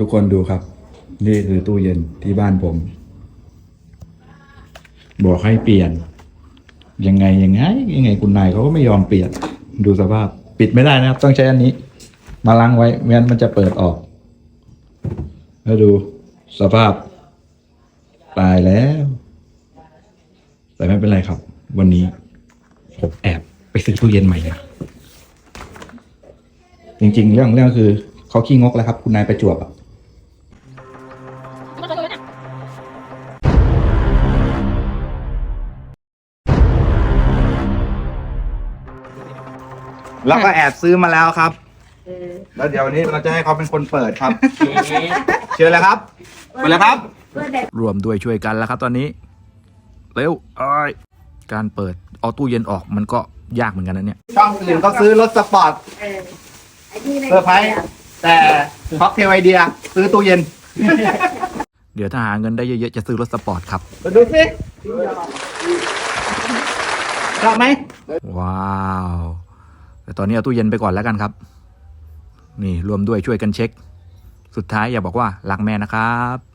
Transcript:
ทุกคนดูครับ นี่คือตู้เย็นที่บ้านผม บอกให้เปลี่ยน ยังไงยังไงยังไงคุณนายเขาก็ไม่ยอมเปลี่ยน ดูสภาพ ปิดไม่ได้นะครับ ต้องใช้อันนี้ มาล้างไว้ไม่งั้นมันจะเปิดออก แล้วดูสภาพ ตายแล้ว แต่ไม่เป็นไรครับ วันนี้ผมแอบไปซื้อตู้เย็นใหม่นะจริง ๆ เรื่องเรื่องคือเขาขี้งกแล้วครับ คุณนายประจวบอะ แล้วก็แอบซื้อมาแล้วครับ แล้วเดี๋ยวนี้เราจะให้เขาเป็นคนเปิดครับ เชิญเลยครับเปิดเลยครับ รวมด้วยช่วยกันแล้วครับ ตอนนี้ เร็วเอ้ยการเปิดเอาตู้เย็นออกมันก็ยากเหมือนกันนะเนี่ย ช่องอื่นเขาซื้อรถสปอร์ตเออไอ้นี่ไม่เซอร์ไพรส์แต่ค็อกเทลไอเดีย ซื้อตู้เย็น เดี๋ยวถ้าหาเงินได้เยอะๆ จะซื้อรถสปอร์ตครับมาดูสิชอบไหม ว้าว แต่ตอนนี้เอาตู้เย็นไปก่อนแล้วกันครับ นี่รวมด้วยช่วยกันเช็ค สุดท้ายอย่าบอกว่ารักแม่นะครับ